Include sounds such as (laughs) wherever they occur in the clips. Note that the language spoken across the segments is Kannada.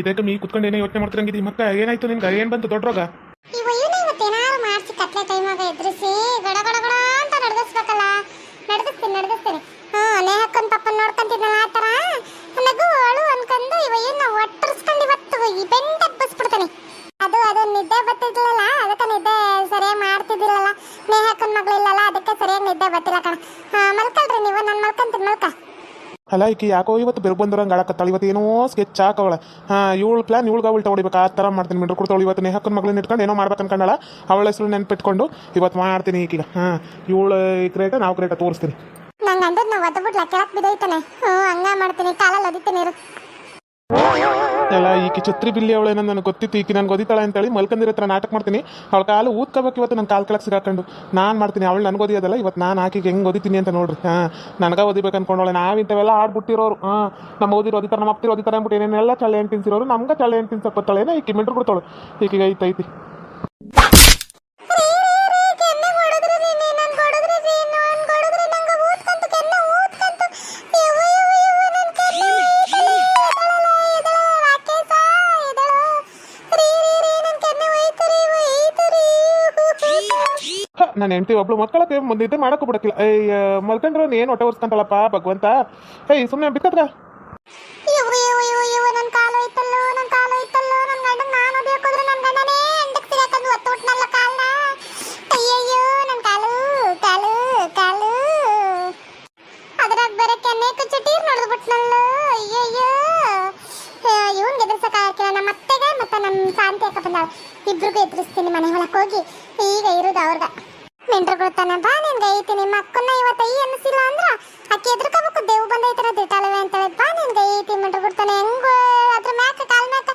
ಇದಕ್ಕೆ ಕಮ್ಮಿ ಕುತ್ಕೊಂಡೇನೆ ಯೋಚನೆ ಮಾಡ್ತಿರಂಗಿದ್ದಿ ಮತ್ತೆ ಏನಾಯ್ತು ನಿನ್ಗೆ ಏನ್ ಬಂತು? ದೊಡ್ಡ ರೋಗ? ಇವ ಇವನೇ ಇವತ್ತೇನಾರು ಮಾಡಿಸಿ ಕತ್ಲೆ ಟೈಮಾಗ ಎದುರಿಸಿ ಗಡ ಗಡ ಗಡ ಅಂತ ನಡೆದಿಸ್ಬೇಕಲ್ಲ. ನಡೆದಿಸ್ತೀನಿ ನಡೆದಿಸ್ತೀನಿ. ಹಾ ನೇಹಕ್ಕನ್ ಪಪ್ಪನ್ ನೋಡ್ಕೊಂತಿದ್ನಲ್ಲ ಆ ಥರ? ನಗು, ಅಳು ಅನ್ಕೊಂಡು ಇವ ಏನು ಒಟ್ಟರ್ಸ್ಕೊಂಡು ಇವತ್ತು ಈ ಬೆಂಡ್ ಎಬ್ಬಿಸ್ಬಿಡ್ತಾನೆ. ಅದು ಅದು ನಿದ್ದೆ ಬರ್ತಿದ್ಲಲ್ಲ, ಅದಕ್ಕೆ ನಿದ್ದೆ ಸರಿಯಾಗಿ ಮಾಡ್ತಿದ್ದಿಲ್ಲಲ್ಲ. ನೇಹಕ್ಕನ್ ಮಗಳಿಲ್ಲಲ್ಲ ಅದಕ್ಕೆ ಸರಿಯಾಗಿ ನಿದ್ದೆ ಬರ್ತಿಲ್ಲ ಕಣ ಹಾ, ಮಲ್ಕೊಳ್ರಿ ನೀವು ನಾನು ಮಲ್ಕೊಂತೀನಿ ಮಲ್ಕ ಅಲ್ಲ ಯಾಕೋ ಇವತ್ತು ಬೆರಗ್ ಬಂದಿರಂಗೆ ಆಡಕತ್ತಾಳ ಇವತ್ತು ಏನೋ ಸ್ಕೆಚ್ ಹಾಕವಳ. ಹಾಂ, ಇವಳು ಪ್ಲಾನ್ ಇವಳು ಅವಳು ಹೊಡಿಬೇಕು ಆ ಥರ ಮಾಡ್ತೀನಿ ಬಿಡ್ರು. ಕೊಡ್ತಾಳು ಇವತ್ತು ನೇಹಕ್ಕನ ಮಗಳನ್ನ ಇಟ್ಕೊಂಡು ಏನೋ ಮಾಡ್ಬೇಕು ಅನ್ಕೊಂಡಳ. ಅವಳ ಹೆಸರು ನೆನ್ಪಿಟ್ಕೊಂಡು ಇವತ್ತು ಮಾಡ್ತೀನಿ ಈಗೀಗ. ಹಾಂ, ಇವಳು ಕ್ರೇಟ ನಾವು ಕ್ರೇಟ ತೋರಿಸ್ತೀನಿ. ನಂಗೆ ಅಂದದ್ದು ನಾವು ಒದ್ದು ಬಿಡ್ಲ ಕೆಳಕ್ಕೆ ಬಿದ್ದೈತಾನೆ ಹ್ಞೂ ಹಂಗ ಮಾಡ್ತೀನಿ. ಕಾಲಲ್ಲಿ ಒದಿತೀನಿ ಎಲ್ಲ ಈಕಿ ಛತ್ರಿ ಬಿಲ್ಲಿ ಅವಳೇನೋ ನನಗೆ ಗೊತ್ತಿತ್ತು. ಈಕಿ ನನಗೆ ಓದಿತಾಳೆ ಅಂತೇಳಿ ಮಲ್ಕಂದಿರ ಹತ್ರ ನಾಟಕ ಮಾಡ್ತೀನಿ. ಅವಳ ಕಾಲು ಊದ್ಕೋಬೇಕು ಇವತ್ತು ನನ್ನ ಕಾಲು ಕೆಳಗೆ ಸಿಗಾಕೊಂಡು. ನಾನು ಮಾಡ್ತೀನಿ. ಅವಳು ನನಗೆ ಓದಿಯೋದಲ್ಲ ಇವತ್ತು ನಾನು ಆಕಿಗೆ ಹೆಂಗೆ ಓದಿತೀನಿ ಅಂತ ನೋಡ್ರಿ. ಹಾಂ, ನನಗೆ ಓದಿಬೇಕು ಅನ್ಕೊಂಡವಳೆ. ನಾವು ಇಂಥವೆಲ್ಲ ಆಡ್ಬಿಟ್ಟಿರೋರು. ಹಾಂ, ನಮ್ಮ ಓದಿರೋ ಓದಿತಾರೆ ನಮ್ಮ ಅಪ್ತಿರೋ ಓದಿತಾರೆ ಅಂದ್ಬಿಟ್ಟು ಏನೇನೆಲ್ಲ ಚಳ್ಳೆ ಹೆಣ್ಣು ತಿನ್ಸಿರೋರು ನಮ್ಗೆ ಚಳ್ಳೆ ಹೆಣ್ಣು ತಿನ್ಸಕ್ಕೆ ಗೊತ್ತಾಳೇನೋ ಈಕಿ ಮಿಂಟ್ರು ಕೊಡ್ತಾಳು. ಈಕಿಗೆ ಐತೆ ನಾನು ಹೆಂಡತಿ ಒಬ್ಳು ಮಕ್ಕಳಕ್ಕೆ ಇದ್ದೆ ಮಾಡಕ್ಕೂ ಬಿಡಕ್ಕಿಲ್ಲ. ಏಯ್ ಮಲ್ಕೊಂಡ್ರೆ ಏನು ಹೊಟ್ಟೆ ಒರ್ಸ್ಕೊಂತಳಪ್ಪ ಭಗವಂತ? ಏಯ್ ಸುಮ್ಮನೆ ನಮ್ಮ ಶಾಂತಿ ಇಬ್ರಿಗೂ ಎದುರಿಸ್ತೀನಿ ಮನೆ ಒಳಕ್ಕೆ ಹೋಗಿ. ಈಗ ಇರೋದು ಅವ್ರಗ ಮೆಂಟ್ರುಗಳು ತಾನೆ ಬಾ ನಿನ್ಗೆ ಐತಿ ನಿಮ್ಮ ಅಕ್ಕನ ಇವತ್ತು ಈ ಅನ್ನಿಸಿಲ್ಲ ಅಂದ್ರ ಅಕ್ಕಿ ಎದ್ರಕಬೇಕು, ದೇವ್ ಬಂದೈತರ ಅಂತ ಅಂತೇಳಿ ಬಾ ನಿನ್ಗೆ ಐತಿ ಮೆಂಟ್ರುಗಳು ಬಿಡ್ತಾನೆ ಹೆಂಗ ಅದ್ರ ಮ್ಯಾಕ, ಕಾಲ್ ಮ್ಯಾಕ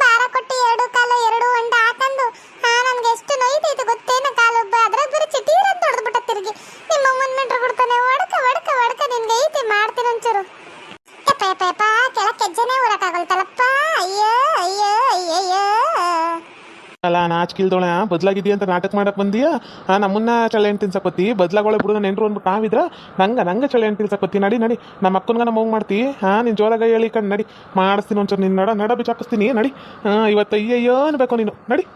ಭಾರ ಕೊಟ್ಟು ಎರಡು ಕಾಲು, ಎರಡು ಒಂದ ಹಾಕಂದು ಹಾ ನನ್ಗೆ ಎಷ್ಟು ನೋಯ್ತೈತೆ ಗೊತ್ತೇನ ಕಾಲು ಅದ್ರಾಗ ಬೇರೆ ಚಿಟೀರ್ ಅಂತ ಹೊಡೆದ್ಬಿಟ್ಟ ತಿರುಗಿ. ನಿಮ್ಮ ಅಮ್ಮನ ಮೆಂಟ್ರುಗಳು ಬಿಡ್ತಾನೆ ಒಡಕ ಒಡಕ ಒಡಕ ನಿನ್ಗೆ ಐತಿ ಮಾಡ್ತೀನಿ ಒಂಚೂರು ಯಪ್ಪ ಯಪ್ಪ ಯಪ್ಪ ಕೆಳಕ್ಕೆ ಹೆಜ್ಜೆನೇ ಊರಕ್ಕಾಗಲ್ತಲ್ಲಪ್ಪ ಅಯ್ಯೋ ಅಯ್ಯೋ ಅಯ್ಯಯ್ಯೋ ಅಲ್ಲ ನಾಚಿಕಿಲ್ದೋಳೆ ಬದ್ಲಾಗಿದ್ದೀಯ ಅಂತ ನಾಟಕ ಮಾಡಕ್ ಬಂದೀಯ? ಆ, ನಮ್ಮನ್ನ ಚಳೆ ತಿನ್ಸಕತ್ತಿ ಬದಲಾಗೋಳೆ ಬಿಡು ನೆಂಟ್ರು ಅಂದ್ಬಿಟ್ಟು ನಾವಿದ್ರ, ನಂಗೆ ನಂಗೆ ಚಳೆ ತಿನ್ಸಕತ್ತಿ ನಡಿ ನಡಿ ನಮ್ಮ ಅಕ್ಕನ್ಗ ನಮ್ಮ ಹೋಗಿ ಮಾಡ್ತಿ ಹಾಂ ನಿನ್ ಜೋರಾಗ ಹೇಳಿ ಕಣ್ ನಡಿ, ಮಾಡಿಸ್ತೀನಿ ಒಂಚೂರು ನಿನ್ನ ನಡ ನಡ ಬಿಚ್ಚಾಕಿಸ್ತೀನಿ ನಡಿ ಇವತ್ತು ಅಯ್ಯಯ್ಯೋ ಅನ್ಬೇಕು ನೀನು, ನಡಿ.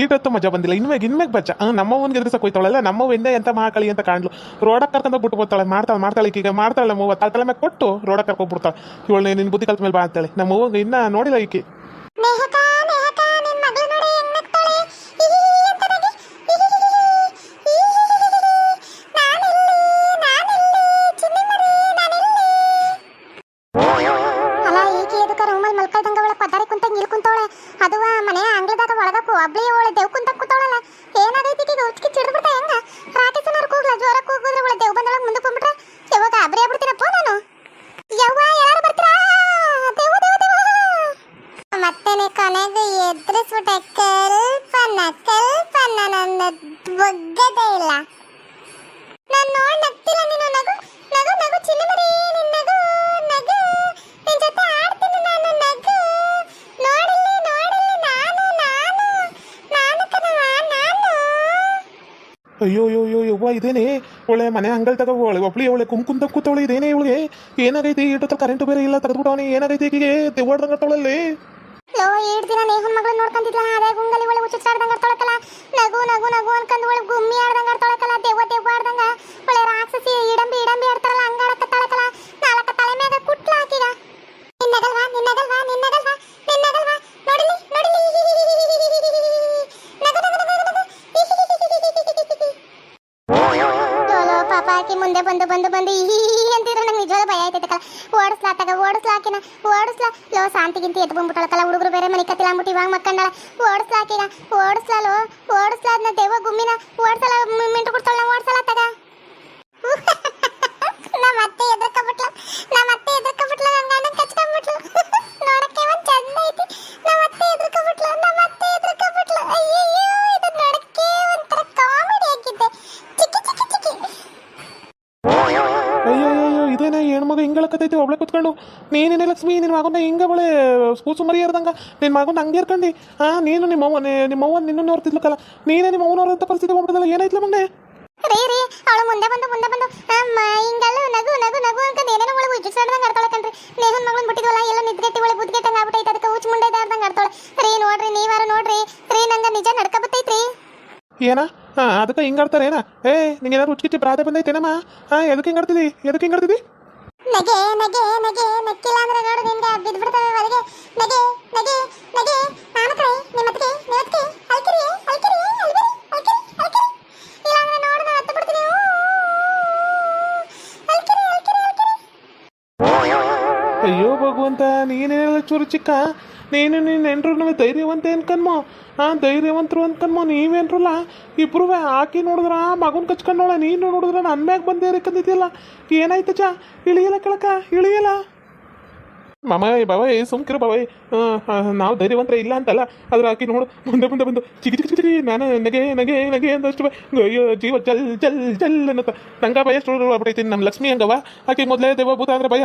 ಈಗತ್ತು ಮಜಾ ಬಂದಿಲ್ಲ. ಇನ್ಮೇಲೆ ಇನ್ಮೇಲೆ ಬಚ್ಚ. ಹಾಂ ನಮ್ಮವ್ವನಿಗೆ ಎದುರಿಸಕ್ಕೆ ಹೋಯ್ತಾಳಲ್ಲ ನಮ್ಮವ್ವ ಎಂದ ಎಂತ ಮಹಾಕಳಿ ಅಂತ ಕಾಣ್ಲು. ರೋಡಕ್ಕೆ ಕರ್ಕೊಂಡು ಬಿಟ್ಟು ಬರ್ತಾಳೆ, ಮಾಡ್ತಾಳೆ ಮಾಡ್ತಾಳೆ ಈಗ ಮಾಡ್ತಾಳೆ ನಮ್ಮವ್ವ ತಲೆ ತಲೆ ಮೇಲೆ ಕೊಟ್ಟು ರೋಡಕ್ಕೆ ಕರ್ಕೊಂಡ್ಬಿಡ್ತಾಳೆ. ಇವಳು ನಿನ್ನ ಬುದ್ಧಿ ಕಲ್ತ ಮೇಲೆ ಬಾ ನಮ್ಮ ನಮ್ಮವ್ವ ಇನ್ನ ನೋಡಿಲ್ಲ ಈಕಿ. ಅಯ್ಯೋ ಅಯ್ಯೋ ಅಯ್ಯೋ, ಯವ್ವ, ಇದೇನೆ? ಒಳ್ಳೆ ಮನೆ ಅಂಗಲ್ ತಗೋ, ಒಳ್ಳೆ ಒಬ್ಳಿ, ಒಳ್ಳೆ ಕುಮ್ ಕುಂತ ಕೂತವಳೆ ಇದೇನೆ ಇವಳಿಗೆ? ಏನಾಗೈತಿ? ಇಟ್ಟು ಕರೆಂಟ್ ಬೇರೆ ಇಲ್ಲ, ತೆಗೆದ್ಬಿಟ್ಟವನಿ, ಏನಾಗೈತಿ ಈಗಿಗೆ ದೆವ್ವಾಡ್ದಂಗತ್ತವಳಲ್ಲಿ ಲೋ ಏಟ್ ದಿನ ನೇಹನ್ ಮಗಳು ನೋಡ್ಕೊಂತಿದ್ಲ? ಅದೇ ಗುಂಗಲಿ ಒಳ್ಳೆ ಹುಚ್ಚಾಡ್ದಂಗ ತೊಳಕಲ್ಲ ನಗು ನಗು ನಗು ಅನ್ಕಂದು ಒಳ್ಳೆ ಗುಮ್ಮಿ ಆಡ್ದಂಗ ತೊಳಕಲ್ಲ ದೆವ್ವ ದೆವ್ವ ಆಡ್ದಂಗ. ಒಳ್ಳೆ ರಾಕ್ಷಸಿ, ಇಡಂಬಿ ಇಡಂಬಿ ಪಾಪ ಆಕಿ ಮುಂದೆ ಬಂದು ಬಂದು ಬಂದು ಈ ಅಂತಿದ್ರೆ ನಂಗೆ ನಿಜವಾದ ಭಯ ಆಯ್ತೈತಕಲ್ಲ ಓಡಿಸ್ಲಾತಾಗ ಓಡಿಸ್ಲಾಕಿನ ಓಡಿಸ್ಲಾ ಲೋ, ಶಾಂತಿಗಿಂತ ಎದ್ದು ಬಂದ್ಬಿಟ್ಟಳಕಲ್ಲ ಹುಡುಗರು ಬೇರೆ ಮನೆ ಕತ್ತಿಲ್ಲ ಅಂದ್ಬಿಟ್ಟು ಇವಾಗ ಮಕ್ಕಂಡಳ. ಓಡಿಸ್ಲಾಕಿಗ ಓಡಿಸ್ಲಾಲೋ ಓಡಿಸ್ಲಾದ್ನ ದೇವ ಗುಮ್ಮಿನ. ಓಡಿಸಲ, ಮಿಂಟು ಕೊಡ್ತಾಳ ಓಡಿಸಲತ್ತಾಗ (laughs) ನಮ್ಮ ಅತ್ತೆ ಎದ್ರಕೊಂಡ್ಬಿಟ್ಲ ಹೇಳಕತ್ತೈತಿ ಒಬ್ಳೆ ಲಕ್ಷ್ಮಿ ನಿನ್ನ ಮಗನ ಹಿಂಗೆ ಬಳೆ ಕೂಸು ಮರಿ ಇರ್ದಂಗ ನಿನ್ನ ಮಗನ ಹಂಗೆ ಇರ್ಕಂಡು. ಹಾಂ ನೀನು ನಿಮ್ಮ ಅವ್ವ ನಿಮ್ಮ ಅವ್ವ ನಿನ್ನನ್ನು ನೋಡ್ತಿದ್ಲಕ್ಕಲ್ಲ ನೀನೇ ನಿಮ್ಮ ಅವ್ವನ ಅಂತ ಪರಿಸ್ಥಿತಿ ಹೋಗ್ಬಿಟ್ಟದಲ್ಲ ಏನಾಯ್ತಲ್ಲ ಮಗನೇ? ರೀ ರೀ ಅವಳು ಮುಂದೆ ಬಂದು ಮುಂದೆ ಬಂದು ಅಮ್ಮ ಹಿಂಗಲ್ಲ ನಗು ನಗು ನಗು ಅಂತ ಏನೇನೋ ಒಳಗೆ ಉಜ್ಜಿಸ್ಕೊಂಡ್ರಂಗೆ ಆಡ್ತಾಳೆ ಕಣ್ರಿ ನೇಹನ್ ಮಗಳನ್ನ ಬಿಟ್ಟಿದ್ವಲ್ಲ ಎಲ್ಲ ನಿದ್ಗೆಟ್ಟಿ ಒಳಗೆ ಬುದ್ಗೆಟ್ಟಂಗೆ ಆಗ್ಬಿಟ್ಟೈತೆ ಅದಕ್ಕೆ ಉಚ್ಚ ಮುಂಡೆ ಇದ್ದಾರ್ದಂಗೆ ಆಡ್ತಾಳೆ ರೀ ನೋಡ್ರಿ ನೀವಾರ ನೋಡ್ರಿ. ರೀ ನಂಗೆ ನಿಜ ನಡ್ಕ ಬತ್ತೈತ್ರಿ ಏನ? ಹಾಂ ಅದಕ್ಕೆ ಹಿಂಗೆ ಆಡ್ತಾರೆ ಏನ? ಏ ನಿಂಗೆ ಏನಾದ್ರು ರುಚಿಕಿಚ್ಚಿ ಪ್ರಾದೆ ಬಂದೈತೇನಮ್ಮ? ಹಾಂ ಎದಕ್ಕೆ ಹಿಂಗೆ ಆಡ್ತಿದ್ದಿ ಎದಕ್ಕೆ ಹಿಂಗೆ ಆಡ್ತಿದ್ದಿ ನಗೆ ನಗೆ ನಗೆ ನಕ್ಕಿಲ್ಲ ಅಂದ್ರೆ ನೋಡು ನಿನ್ಗೆ ಬಿದ್ಬಿಡ್ತವೆ ಒಳಗೆ ನಗೆ ನಗೆ ನಗೆ ಅಂದ್ರೆ ನೋಡು ನಾನು ಹತ್ತು ಬಿಡ್ತೀನಿ. ಅಲ್ಕಿರಿ ಅಲ್ಕಿರಿ. ಅಯ್ಯೋ ಭಗವಂತ, ನೀನೇನೆಲ್ಲ ಚೂರು ಚಿಕ್ಕ? ನೀನು ನೀನು ಎಂಟ್ರು ನನಗೆ ಧೈರ್ಯವಂತ ಅನ್ಕನ್ಮೋ ಹಾಂ ಧೈರ್ಯವಂತರು ಅನ್ಕನ್ಮೋ ನೀವೇನ್ರಲ್ಲ? ಇಬ್ರು ಆಕಿ ನೋಡಿದ್ರ ಮಗುನ ಕಚ್ಕೊಂಡೋಳ, ನೀನು ನೋಡಿದ್ರ ನನ್ನ ಮ್ಯಾಗ ಬಂದೇ ಇರಕಂದಿದ್ಯಲ್ಲ ಏನಾಯ್ತು ಚಾ? ಇಳಿಯಲ್ಲ ಕೆಳಕ? ಇಳಿಯಲ್ಲ? ಮಾಮ ಬಾಬಾ ಏ ಸುಮ್ಕಿರು ಬಾಬಾಯ್ ನಾವು ಧೈರ್ಯವಂತರ ಇಲ್ಲ ಅಂತಲ್ಲ ಅದ್ರ ಆಕಿ ನೋಡು, ಮುಂದೆ ಮುಂದೆ, ಬಂದು, ಚಿಗಿ ಚಿಗಿ ಚಿಗಿ ನಾನು ನಗೆ ನಗೆ ನಗೆ ಅಂದಷ್ಟು ಅಯ್ಯೋ, ಜೀವ ಜಲ್ ಜಲ್ ಜಲ್ ಅನ್ನತ್ತ. ನಂಗೆ ಭಯ ಆಗ್ಬಿಟ್ಟೈತಿ ನಮ್ಮ ಲಕ್ಷ್ಮಿ ಹಂಗವ ಆಕೆ ಮೊದಲೇ ದೇವ ಭೂತ ಅಂದ್ರೆ ಭಯ.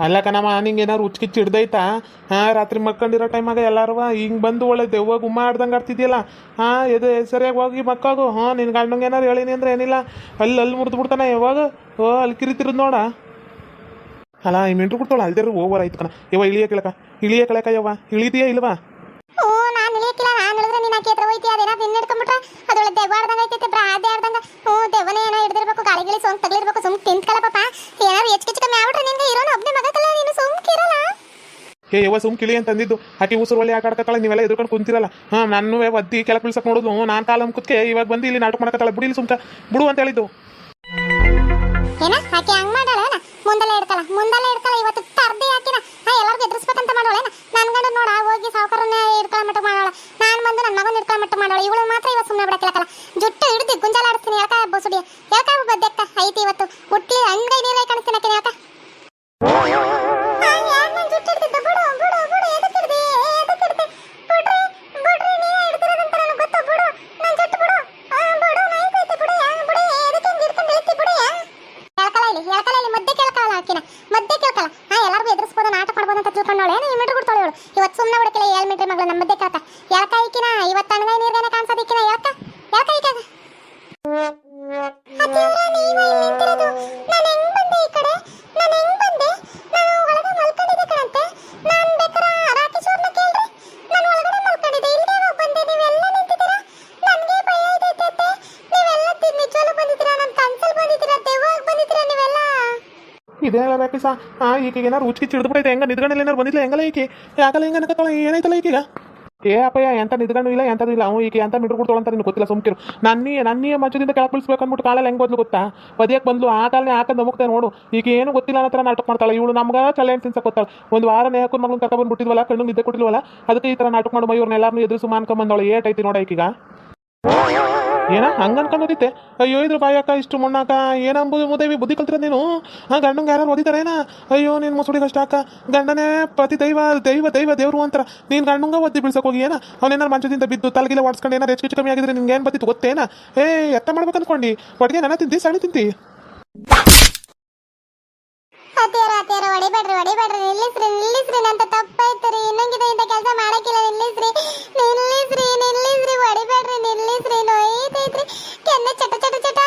ಅಲ್ಲ ಕಣಮ್ಮ ನಿಂಗೆ ಏನಾರು ಉಚ್ಚಿ ಹಿಡ್ದೈತಾ ಹಾಂ, ರಾತ್ರಿ ಮಕ್ಕಂಡಿರೋ ಟೈಮಾಗ ಎಲ್ಲಾರು ಹಿಂಗೆ ಬಂದು ಒಳ್ಳೆ ದೆವ್ವ ಗುಮ್ಮ ಆಡ್ದಂಗೆ ಆಡ್ತಿದ್ಯಲ್ಲ? ಹಾಂ, ಎದು ಸರಿಯಾಗಿ ಹೋಗಿ ಮಕ್ಕಾಗು. ಹಾಂ ನಿನ್ನ ಗಂಡಂಗೆ ಏನಾರು ಹೇಳೀನಿ ಅಂದ್ರೆ ಏನಿಲ್ಲ. ಅಲ್ಲಿ ಅಲ್ಲಿ ಮುರಿದು ಬಿಡ್ತಾನೆ ಯಾವಾಗ? ಓ, ಅಲ್ಲಿ ಕಿರಿತಿರೋದು ನೋಡ. ಅಲ್ಲ, ಈ ಮಿಂಟ್ರು ಕೊಡ್ತಾವಳ ಅಲ್ದಿರು ಓವರ್ ಆಯ್ತು ಕಣ. ಯವ್ವ, ಇಳಿಯ ಕೆಳಕ ಇಳಿಯ ಕೆಳಕ ಯವ್ವ. ಇಳಿದ್ಯಾ ಇಲ್ವಾ? ಅದೊಳ್ಳೆ ದೆವ್ವ ಆಡ್ದಂಗೆ ಐತೈತೆ ಬ್ರಾದೆ ಆಡ್ದಂಗೆ. ಹ್ಞೂ, ದೆವ್ವನೇ ಏನೋ ಹಿಡ್ದಿರ್ಬೇಕು ಗಾಳಿ ಗಿಳಿ ಸೋಂಗ್ ತಗಲಿರ್ಬೇಕು ಸುಮ್ ತಿಂತ್ಕಲ್ಲ ಏ ಯವ ಸುಮ್ ಕಿಳಿ ಅಂತ ಅಂದಿದ್ದು. ಆಕೆ ಉಸಿರು ಒಳ್ಳೆ ಆಟಾಡ್ಕತ್ತಾಳೆ ನೀವೆಲ್ಲ ಎದುರ್ಕೊಂಡು ಕುಂತಿರಲ್ಲ. ಹಾಂ ನಾನು ಒದ್ದಿ ಕೆಳಗೆ ಬೀಳ್ಸಕ್ ನೋಡುದು. ನಾನು ಕಾಲಂ ಕುತ್ಕೆ ಇವಾಗ ಬಂದು ಇಲ್ಲಿ ನಾಟಕ ಮಾಡಕತ್ತಾಳೆ. ಬಿಡಿಲಿ ಸುಮ್ಕ. ಬಿಡು ಅಂತ ಹೇಳಿದ್ದು. ಏನ? ಆಕೆ ಹಂಗ್ ಇರ್ತಲ್ಲ ಇದೇ ಸಾ ಆ ಈಕೆಗೆ ಏನಾರು ಉಚ್ಕಿ ಚಿಡ್ದ್ಬಿಟ್ಟೈತೆ ಹೆಂಗ ನಿದ್ಗಣ್ಣಲ್ಲಿ ಏನಾರು ಬಂದಿಲ್ಲ ಹೆಂಗಲ್ಲ ಈಕೆ? ಯಾಕಲ್ಲ ಹೆಂಗ ಅನ್ಕತ್ತಾಳೆ? ಏನಾಯ್ತಲ್ಲ ಈಗೀಗ ಏ ಅಪ್ಪಯ್ಯ, ಎಂತ ನಿದ್ಗಣ್ಣು ಇಲ್ಲ ಎಂಥದ್ದು ಇಲ್ಲ. ಅವು ಈಕೆ ಎಂತ ಮಿಡ್ರು ಕೊಡ್ತಾಳೆ ಅಂತ ನಿನ್ಗೆ ಗೊತ್ತಿಲ್ಲ, ಸುಮ್ಕಿರು. ನನ್ನಿ ನನ್ನೇ ಮಂಚದಿಂದ ಕೆಳಗೆ ಬೀಳಿಸ್ಬೇಕು ಅಂದ್ಬಿಟ್ಟು ಕಾಲಲ್ಲಿ ಹೆಂಗೆ ಬಂದ್ಲು ಗೊತ್ತಾ? ಪದಿಯಕ್ಕೆ ಬಂದ್ಲು, ಆ ಕಾಲನೇ ಹಾಕೊಂಡು ಮುಗ್ತೆ ನೋಡು. ಈಗ ಏನು ಗೊತ್ತಿಲ್ಲ ಅನ್ನೋ ನಾಟಕ ಮಾಡ್ತಾಳೆ. ಇವಳು ನಮ್ಗೆ ಚಳೆ ತಿನ್ಸಕ್ಕೆ ಗೊತ್ತಾಳ ಒಂದು ವಾರ ನೇಹಕ್ಕೂ ಮಗನ ಕರ್ಕೊಂಡು ಬಂದ್ಬಿಟ್ಟಿದ್ವಲ್ಲ, ಕಣ್ಣು ನಿದ್ದೆ ಕೊಟ್ಟಿಲ್ವಲ್ಲ, ಅದಕ್ಕೆ ಈ ಥರ ನಾಟಕ ಮಾಡಿ ಮೈಯವ್ರನ್ನ ಎಲ್ಲಾರನ್ನೂ ಎದುರಿಸು ಮಾನ್ಕೊಂಬಂದವಳು ಏಟೈತಿ ನೋಡ ಈಗೀಗ ಏನ? ಹಂಗ ಅನ್ಕೊಂಡೋದಿತ್ತೆ ಅಯ್ಯೋ, ಇದ್ರ ಬಾಯಕ್ಕ, ಇಷ್ಟು ಮಣ್ಣಾಕ ಏನಂಬುದು ಮುದೇವಿ ಬುದ್ಧಿ ಕಲ್ತಿರ ನೀನು? ಆ ಗಂಡಂಗೆ ಯಾರು ಓದಿದಾರೇನ ಅಯ್ಯೋ ನಿನ್ನ ಮುಸುಡಿ ಕಷ್ಟ ಅಕ್ಕ. ಗಂಡನೇ ಪತಿ ದೈವ ದೈವ ದೈವ ದೇವ್ರು ಅಂತಾರ ನೀನು ಗಂಡಂಗ ಒದ್ದಿ ಬಿಡ್ಸಕ್ ಹೋಗಿ, ಏನ? ಅವನೇನಾರು ಮಂಚದಿಂದ ಬಿದ್ದು ತಲೆಗಿಲ್ಲ ಓಡಿಸ್ಕೊಂಡು ಏನಾರ ಹೆಚ್ಚು ಕಮ್ಮಿ ಆಗಿದ್ರೆ ನಿನ್ಗೆ ಏನು ಬತ್ತಿತ್ತು ಗೊತ್ತೇನ ಏ, ಎತ್ತ ಮಾಡ್ಬೇಕು ಅನ್ಕೊಂಡಿ. ಒಟ್ಟಿಗೆ ನನ್ನ ತಿಂತಿ, ಸಣ್ಣ ತಿಂತಿ. ಹೊಡಿಬೇಡ್ರಿ ಹೊಡಿಬೇಡ್ರಿ. ನಿಲ್ಲಿಸ್ರಿ ನಿಲ್ಲಿಸ್ರಿ. ನಂತ ತಪ್ಪಾಯ್ತರಿ. ಇನ್ನಂಗಿದೆ ಇಂತ ಕೆಲಸ ಮಾಡಕ್ಕಿಲ್ಲ. ನಿಲ್ಲಿಸ್ರಿ ನಿಲ್ಲಿಸ್ರಿ ನಿಲ್ಲಿಸ್ರಿ. ಹೊಡಿಬೇಡ್ರಿ, ನಿಲ್ಲಿಸ್ರಿ. ನೋಯ್ತೈತ್ರಿ ಕೆನ್ನೆ ಚಟ ಚಟ ಚಟ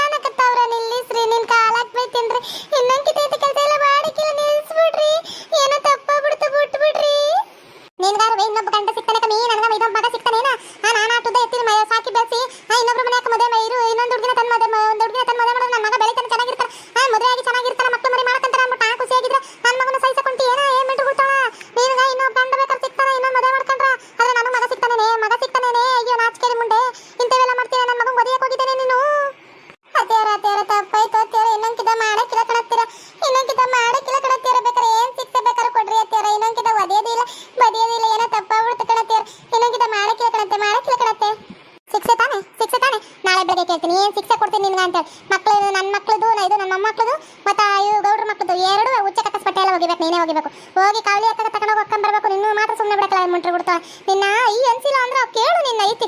ಕೊಡ್ತೀನಿ ನಿನ್ಗೆ ಅಂತ ಮಕ್ಕಳು ನನ್ನ ಮಕ್ಕಳದು ಇದು ನನ್ನ ಮಕ್ಕಳದು ಮತ್ತೆ ಇವು ಗೌಡ್ರ ಮಕ್ಕಳದು ಎರಡು ಉಚ್ಚ ಕಕ್ಕಸ್ಪಟ್ಟೆ ಎಲ್ಲ ಹೋಗಿಬೇಕು ನೀನೇ ಹೋಗಿಬೇಕು ಹೋಗಿ ಕಾವಲಿ ಹಾಕ ತಗೊಂಡೋಗಿ ಹೊಕ್ಕೊಂಡ್ ಬರ್ಬೇಕು, ನಿನ್ನೂ ಮಾತ್ರ ಸುಮ್ಮನೆ ಬಿಡಕ್ಕಲ್ಲ ಮುಂಟ್ರಿ ಬಿಡ್ತಾವ ನಿನ್ನ ಈ ಅನ್ಸಿಲ್ಲ ಅಂದ್ರೆ ಕೇಳು ನಿನ್ನ ಐತಿ.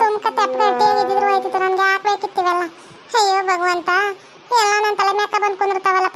ಸುಮ್ಕ ತಪ್ಪು ಇದ್ದಿದ್ರು ಆಯ್ತಿತ್ತು ನನ್ಗೆ ಹಾಕ್ಬೇಕಿತ್ತಿವೆಲ್ಲ ಅಯ್ಯೋ ಭಗವಂತ, ಎಲ್ಲ ನನ್ನ ತಲೆ ಮ್ಯಾಕ ಬಂದು ಕುಂದಿರ್ತಾವಲ್ಲಪ್ಪ.